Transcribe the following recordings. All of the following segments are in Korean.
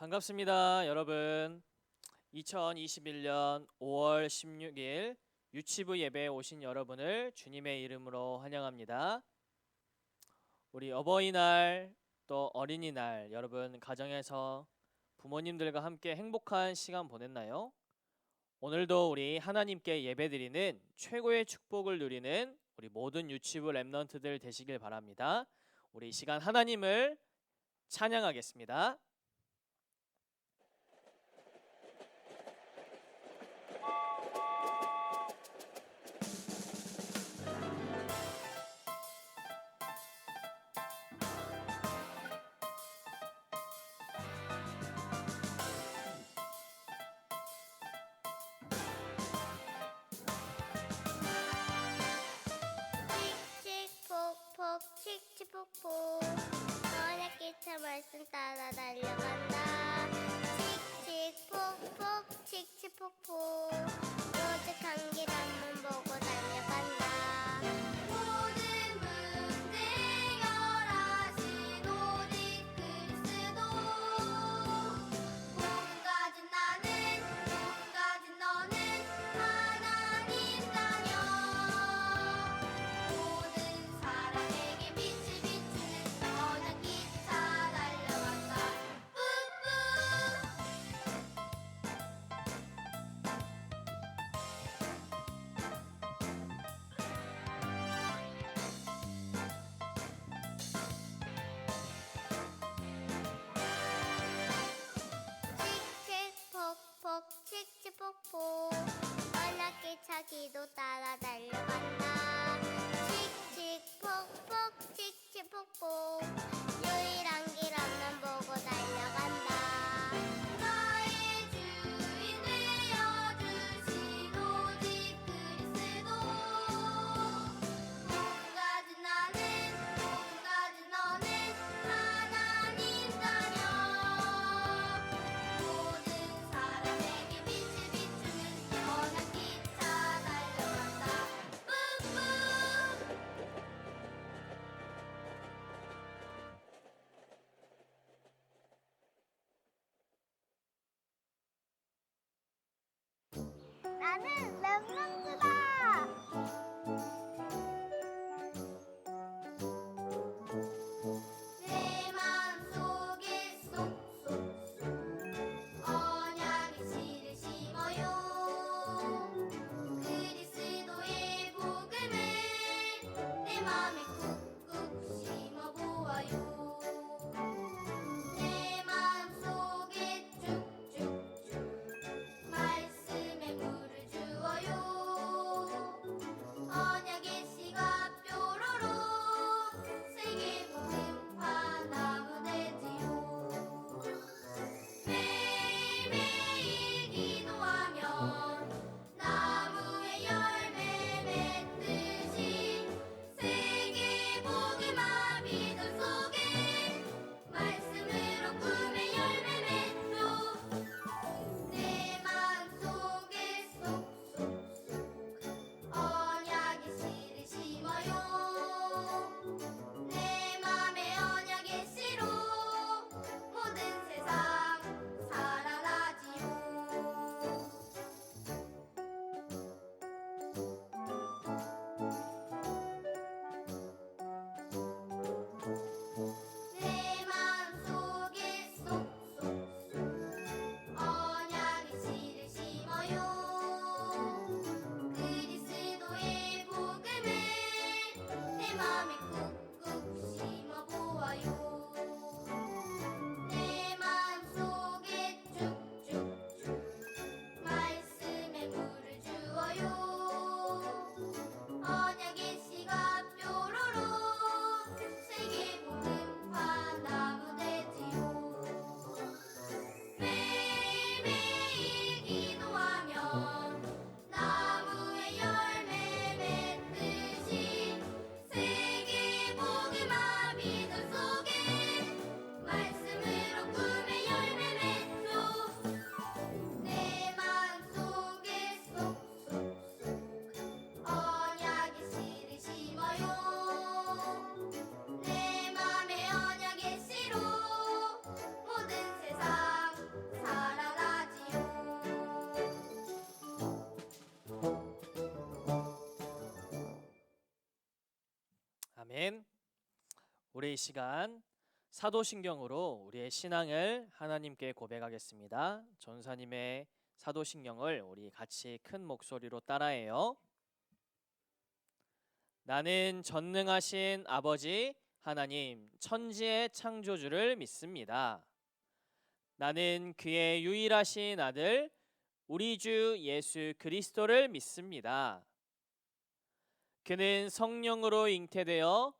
반갑습니다, 여러분. 2021년 5월 16일 유치부 예배에 오신 여러분을 주님의 이름으로 환영합니다. 우리 어버이날 또 어린이날 여러분 가정에서 부모님들과 함께 행복한 시간 보냈나요? 오늘도 우리 하나님께 예배드리는 최고의 축복을 누리는 우리 모든 유치부 랩넌트들 되시길 바랍니다. 우리 이 시간 하나님을 찬양하겠습니다. 칙칙폭폭 너의 기차 말씀 따라 달려간다. 칙칙 폭폭 칙칙 폭폭 오직 한길 앞만 보고 Thank you. 우리 이 시간 사도신경으로 우리의 신앙을 하나님께 고백하겠습니다. 전사님의 사도신경을 우리 같이 큰 목소리로 따라해요. 나는 전능하신 아버지 하나님 천지의 창조주를 믿습니다. 나는 그의 유일하신 아들 우리 주 예수 그리스도를 믿습니다. 그는 성령으로 잉태되어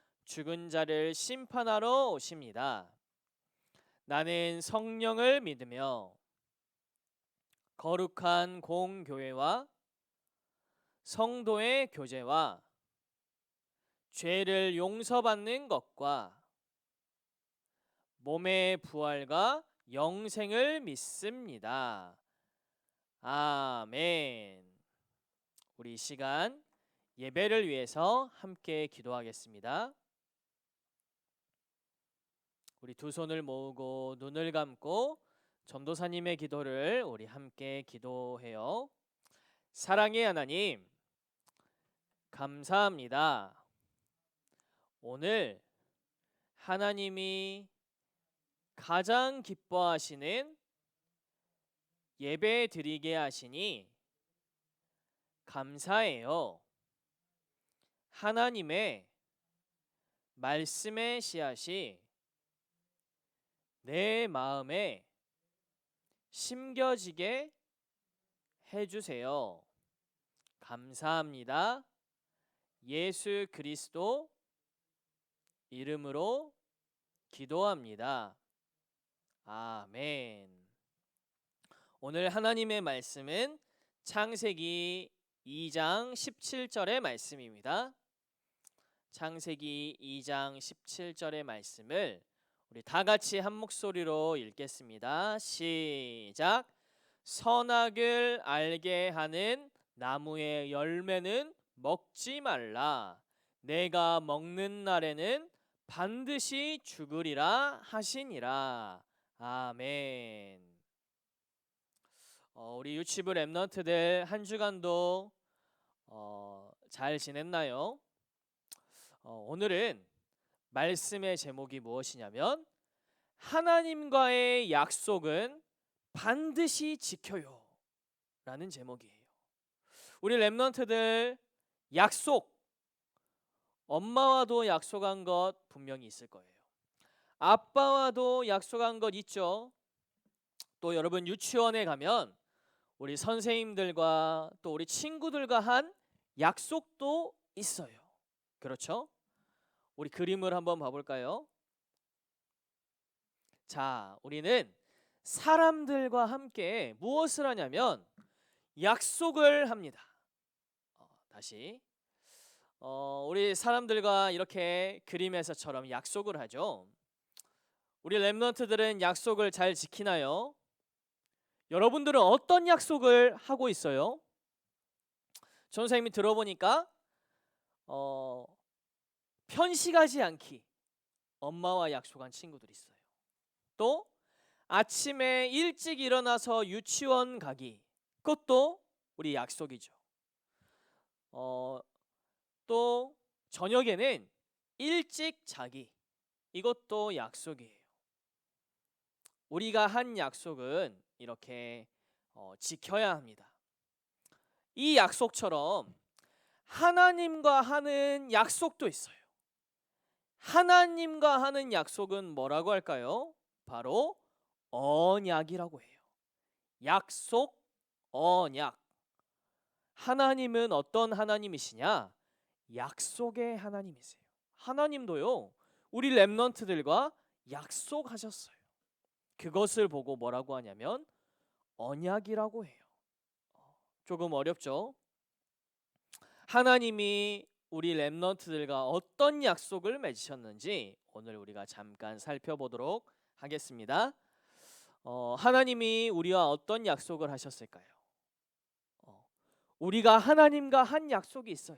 죽은 자를 심판하러 오십니다. 나는 성령을 믿으며 거룩한 공교회와 성도의 교제와 죄를 용서받는 것과 몸의 부활과 영생을 믿습니다. 아멘. 우리 이 시간 예배를 위해서 함께 기도하겠습니다. 우리 두 손을 모으고 눈을 감고 전도사님의 기도를 우리 함께 기도해요. 사랑의 하나님, 감사합니다. 오늘 하나님이 가장 기뻐하시는 예배 드리게 하시니 감사해요. 하나님의 말씀의 씨앗이 내 마음에 심겨지게 해주세요. 감사합니다. 예수 그리스도 이름으로 기도합니다. 아멘. 오늘 하나님의 말씀은 창세기 2장 17절의 말씀입니다. 창세기 2장 17절의 말씀을 우리 다 같이 한 목소리로 읽겠습니다. 시작. 선악을 알게 하는 나무의 열매는 먹지 말라. 내가 먹는 날에는 반드시 죽으리라 하시니라. 아멘. 어, 우리 유치부 랩런트들 한 주간도 어, 잘 지냈나요? 어, 오늘은 말씀의 제목이 무엇이냐면 하나님과의 약속은 반드시 지켜요. 라는 제목이에요. 우리 랩런트들 약속 엄마와도 약속한 것 분명히 있을 거예요. 아빠와도 약속한 것 있죠. 또 여러분 유치원에 가면 우리 선생님들과 또 우리 친구들과 한 약속도 있어요. 그렇죠? 우리 그림을 한번 봐볼까요? 자, 우리는 사람들과 함께 무엇을 하냐면 약속을 합니다. 어, 다시 어, 우리 사람들과 이렇게 그림에서처럼 약속을 하죠. 우리 랩런트들은 약속을 잘 지키나요? 여러분들은 어떤 약속을 하고 있어요? 전사님이 들어보니까 어, 편식하지 않기 엄마와 약속한 친구들이 있어요. 또 아침에 일찍 일어나서 유치원 가기 그것도 우리 약속이죠. 어, 또 저녁에는 일찍 자기 이것도 약속이에요. 우리가 한 약속은 이렇게 어, 지켜야 합니다. 이 약속처럼 하나님과 하는 약속도 있어요. 하나님과 하는 약속은 뭐라고 할까요? 바로 언약이라고 해요. 약속, 언약. 하나님은 어떤 하나님이시냐? 약속의 하나님이세요. 하나님도요. 우리 렘넌트들과 약속하셨어요. 그것을 보고 뭐라고 하냐면 언약이라고 해요. 조금 어렵죠? 하나님이 우리 렘넌트들과 어떤 약속을 맺으셨는지 오늘 우리가 잠깐 살펴보도록 하겠습니다. 어, 하나님이 우리와 어떤 약속을 하셨을까요? 어, 우리가 하나님과 한 약속이 있어요.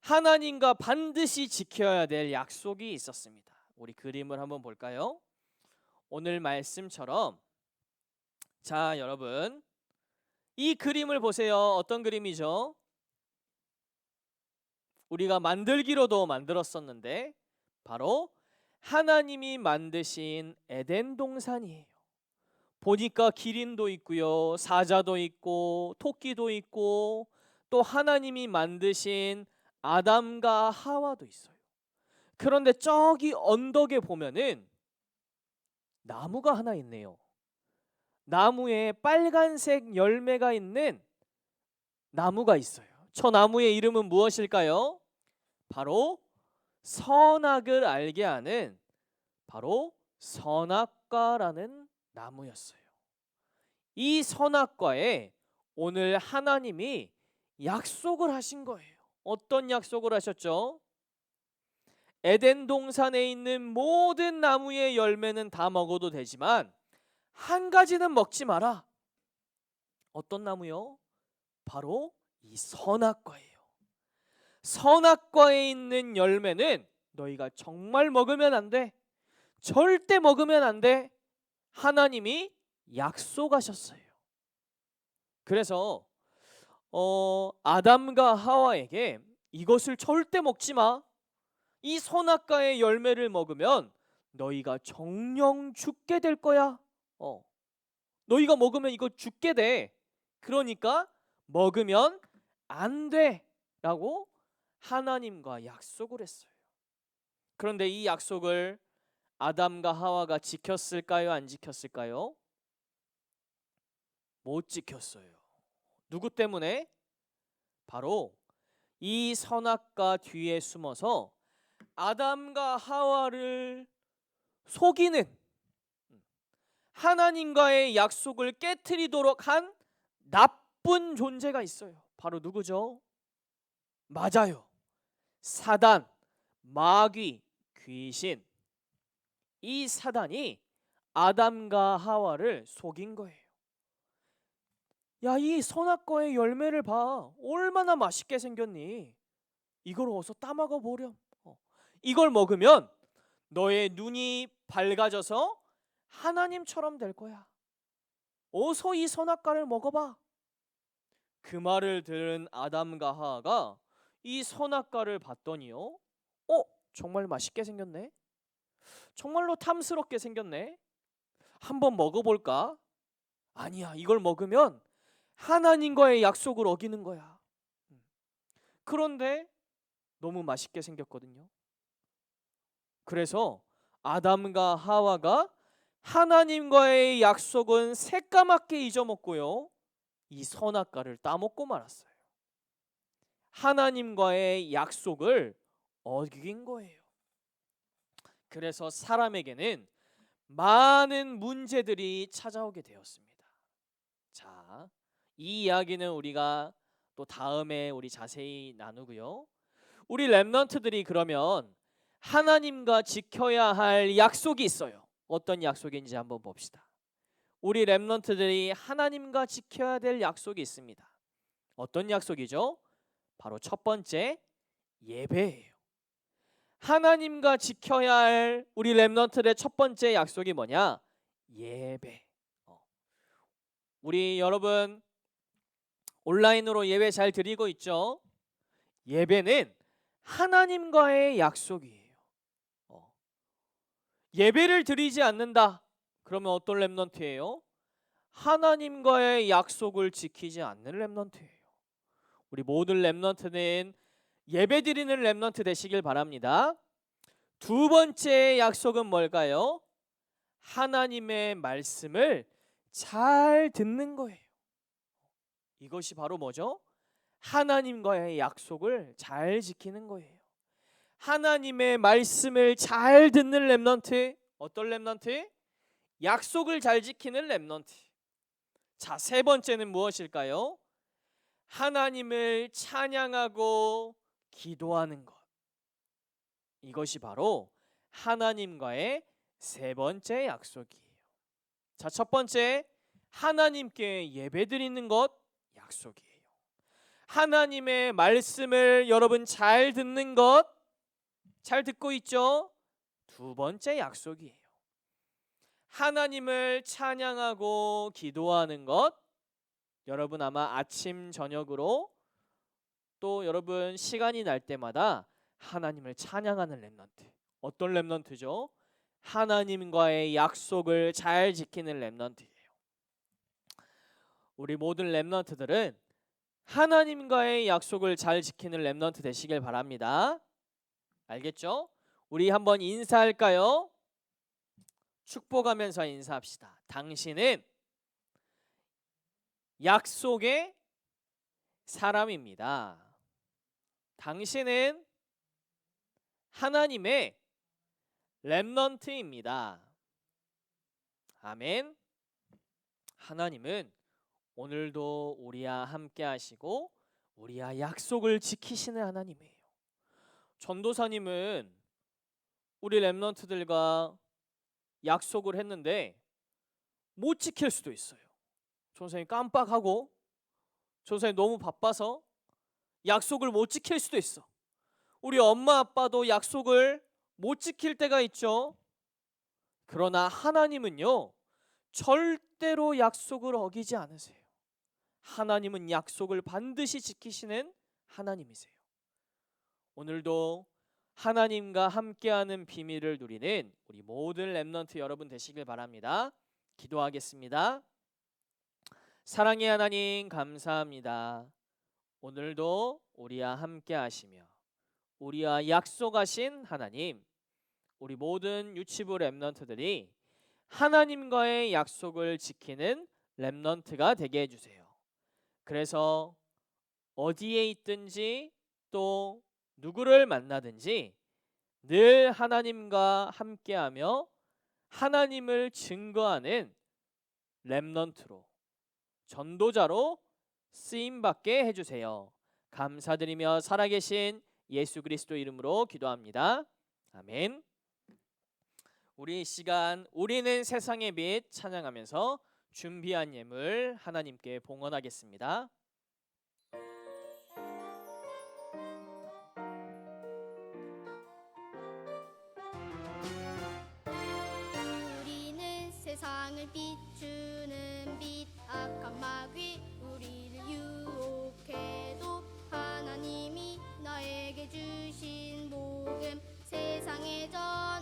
하나님과 반드시 지켜야 될 약속이 있었습니다. 우리 그림을 한번 볼까요? 오늘 말씀처럼 자, 여러분. 이 그림을 보세요. 어떤 그림이죠? 우리가 만들기로도 만들었었는데 바로 하나님이 만드신 에덴 동산이에요. 보니까 기린도 있고요. 사자도 있고 토끼도 있고 또 하나님이 만드신 아담과 하와도 있어요. 그런데 저기 언덕에 보면은 나무가 하나 있네요. 나무에 빨간색 열매가 있는 나무가 있어요. 저 나무의 이름은 무엇일까요? 바로 선악을 알게 하는 바로 선악과라는 나무였어요. 이 선악과에 오늘 하나님이 약속을 하신 거예요. 어떤 약속을 하셨죠? 에덴 동산에 있는 모든 나무의 열매는 다 먹어도 되지만 한 가지는 먹지 마라. 어떤 나무요? 바로 이 선악과예요. 선악과에 있는 열매는 너희가 정말 먹으면 안 돼. 절대 먹으면 안 돼. 하나님이 약속하셨어요. 그래서 어, 아담과 하와에게 이것을 절대 먹지 마. 이 선악과의 열매를 먹으면 너희가 정령 죽게 될 거야. 어. 너희가 먹으면 이거 죽게 돼. 그러니까 먹으면 안 돼라고 하나님과 약속을 했어요. 그런데 이 약속을 아담과 하와가 지켰을까요? 안 지켰을까요? 못 지켰어요. 누구 때문에? 바로 이 선악과 뒤에 숨어서 아담과 하와를 속이는 하나님과의 약속을 깨뜨리도록 한 나쁜 존재가 있어요. 바로 누구죠? 맞아요. 사단, 마귀, 귀신. 이 사단이 아담과 하와를 속인 거예요. 야, 이 선악과의 열매를 봐. 얼마나 맛있게 생겼니? 이걸 어서 따먹어 보렴. 어. 이걸 먹으면 너의 눈이 밝아져서 하나님처럼 될 거야. 어서 이 선악과를 먹어봐. 그 말을 들은 아담과 하하가 이 선악과를 봤더니요. 어, 정말 맛있게 생겼네. 정말로 탐스럽게 생겼네. 한번 먹어볼까? 아니야, 이걸 먹으면 하나님과의 약속을 어기는 거야. 음. 그런데 너무 맛있게 생겼거든요. 그래서 아담과 하와가 하나님과의 약속은 새까맣게 잊어먹고요. 이 선악과를 따먹고 말았어요. 하나님과의 약속을 어긴 거예요. 그래서 사람에게는 많은 문제들이 찾아오게 되었습니다. 자, 이 이야기는 우리가 또 다음에 우리 자세히 나누고요. 우리 렘넌트들이 그러면 하나님과 지켜야 할 약속이 있어요. 어떤 약속인지 한번 봅시다. 우리 렘넌트들이 하나님과 지켜야 될 약속이 있습니다. 어떤 약속이죠? 바로 첫 번째 예배예요. 하나님과 지켜야 할 우리 렘넌트의 첫 번째 약속이 뭐냐? 예배. 어. 우리 여러분 온라인으로 예배 잘 드리고 있죠? 예배는 하나님과의 약속이에요. 어. 예배를 드리지 않는다. 그러면 어떤 렘넌트예요? 하나님과의 약속을 지키지 않는 렘넌트예요. 우리 모든 렘넌트는 예배 드리는 렘넌트 되시길 바랍니다. 두 번째 약속은 뭘까요? 하나님의 말씀을 잘 듣는 거예요. 이것이 바로 뭐죠? 하나님과의 약속을 잘 지키는 거예요. 하나님의 말씀을 잘 듣는 렘넌트 어떤 렘넌트? 약속을 잘 지키는 렘넌트. 자, 세 번째는 무엇일까요? 하나님을 찬양하고 기도하는 것. 이것이 바로 하나님과의 세 번째 약속이에요. 자, 첫 번째 하나님께 예배드리는 것 약속이에요. 하나님의 말씀을 여러분 잘 듣는 것 잘 듣고 있죠? 두 번째 약속이에요. 하나님을 찬양하고 기도하는 것 여러분 아마 아침 저녁으로 또 여러분 시간이 날 때마다 하나님을 찬양하는 렘넌트 어떤 렘넌트죠? 하나님과의 약속을 잘 지키는 렘넌트예요. 우리 모든 렘넌트들은 하나님과의 약속을 잘 지키는 렘넌트 되시길 바랍니다. 알겠죠? 우리 한번 인사할까요? 축복하면서 인사합시다. 당신은 약속의 사람입니다. 당신은 하나님의 렘넌트입니다. 아멘. 하나님은 오늘도 우리와 함께 하시고 우리와 약속을 지키시는 하나님이에요. 전도사님은 우리 렘넌트들과 약속을 했는데 못 지킬 수도 있어요. 전사님 깜빡하고 전사님 너무 바빠서 약속을 못 지킬 수도 있어. 우리 엄마 아빠도 약속을 못 지킬 때가 있죠. 그러나 하나님은요. 절대로 약속을 어기지 않으세요. 하나님은 약속을 반드시 지키시는 하나님이세요. 오늘도 하나님과 함께하는 비밀을 누리는 우리 모든 렘넌트 여러분 되시길 바랍니다. 기도하겠습니다. 사랑의 하나님 감사합니다. 오늘도 우리와 함께 하시며 우리와 약속하신 하나님 우리 모든 유치부 렘넌트들이 하나님과의 약속을 지키는 렘넌트가 되게 해 주세요. 그래서 어디에 있든지 또 누구를 만나든지 늘 하나님과 함께하며 하나님을 증거하는 렘넌트로 전도자로 쓰임 받게 해 주세요. 감사드리며 살아계신 예수 그리스도 이름으로 기도합니다. 아멘. 우리 이 시간 우리는 세상의 빛 찬양하면서 준비한 예물 하나님께 봉헌하겠습니다. 비추는 빛 악한 마귀 우리를 유혹해도 하나님이 나에게 주신 복음 세상에 전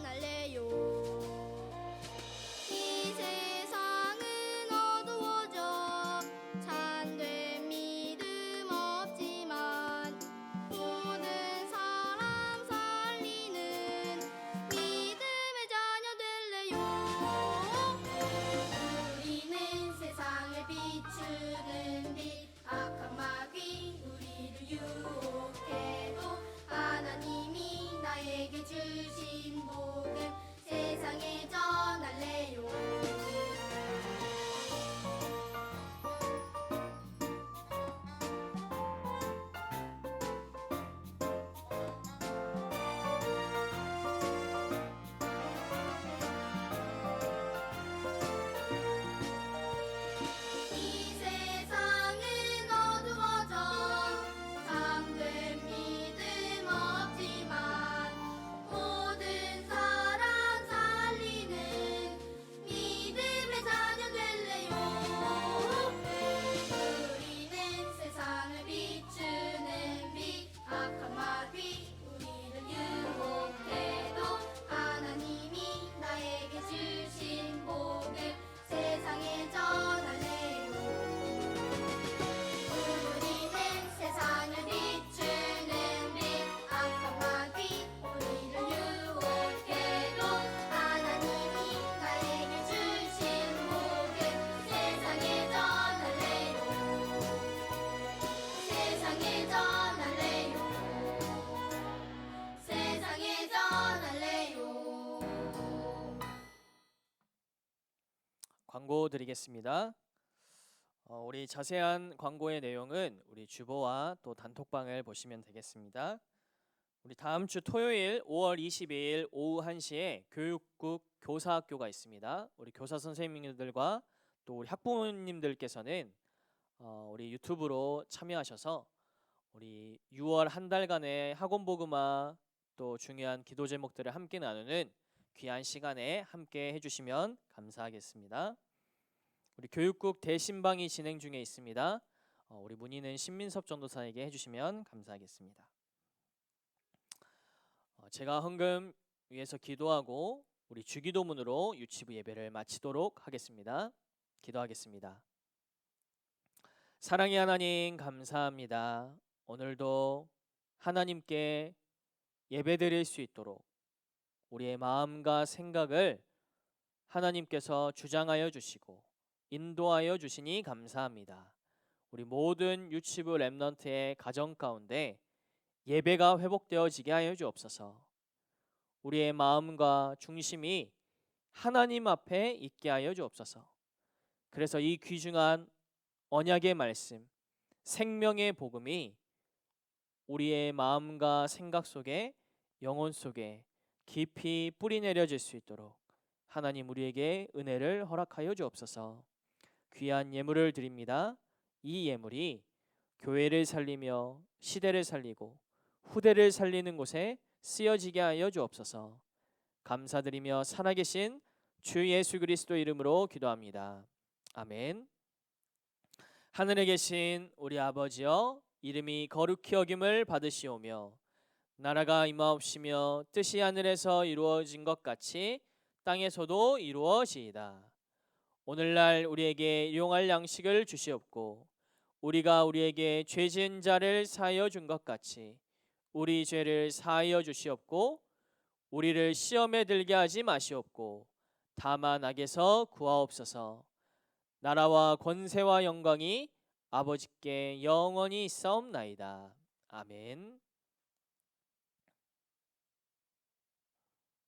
드리겠습니다. 어, 우리 자세한 광고의 내용은 우리 주보와 또 단톡방을 보시면 되겠습니다. 우리 다음 주 토요일 5월 22일 오후 1시에 교육국 교사학교가 있습니다. 우리 교사 선생님들과 또 우리 학부모님들께서는 어, 우리 유튜브로 참여하셔서 우리 6월 한 달간의 학원 복음화 또 중요한 기도 제목들을 함께 나누는 귀한 시간에 함께 해주시면 감사하겠습니다. 우리 교육국 대신방이 진행 중에 있습니다. 어, 우리 문의는 신민섭 전도사에게 해주시면 감사하겠습니다. 어, 제가 헌금 위해서 기도하고 우리 주기도문으로 유치부 예배를 마치도록 하겠습니다. 기도하겠습니다. 사랑의 하나님 감사합니다. 오늘도 하나님께 예배드릴 수 있도록 우리의 마음과 생각을 하나님께서 주장하여 주시고 인도하여 주시니 감사합니다. 우리 모든 유치부 랩넌트의 가정 가운데 예배가 회복되어지게 하여 주옵소서. 우리의 마음과 중심이 하나님 앞에 있게 하여 주옵소서. 그래서 이 귀중한 언약의 말씀, 생명의 복음이 우리의 마음과 생각 속에 영혼 속에 깊이 뿌리 내려질 수 있도록 하나님 우리에게 은혜를 허락하여 주옵소서. 귀한 예물을 드립니다. 이 예물이 교회를 살리며 시대를 살리고 후대를 살리는 곳에 쓰여지게 하여 주옵소서. 감사드리며 살아계신 주 예수 그리스도 이름으로 기도합니다. 아멘. 하늘에 계신 우리 아버지여 이름이 거룩히 여김을 받으시오며 나라가 임하옵시며 뜻이 하늘에서 이루어진 것 같이 땅에서도 이루어지이다. 오늘날 우리에게 일용할 양식을 주시옵고 우리가 우리에게 죄 지은 자를 사하여 준 것 같이 우리 죄를 사하여 주시옵고 우리를 시험에 들게 하지 마시옵고 다만 악에서 구하옵소서. 나라와 권세와 영광이 아버지께 영원히 있사옵나이다. 아멘.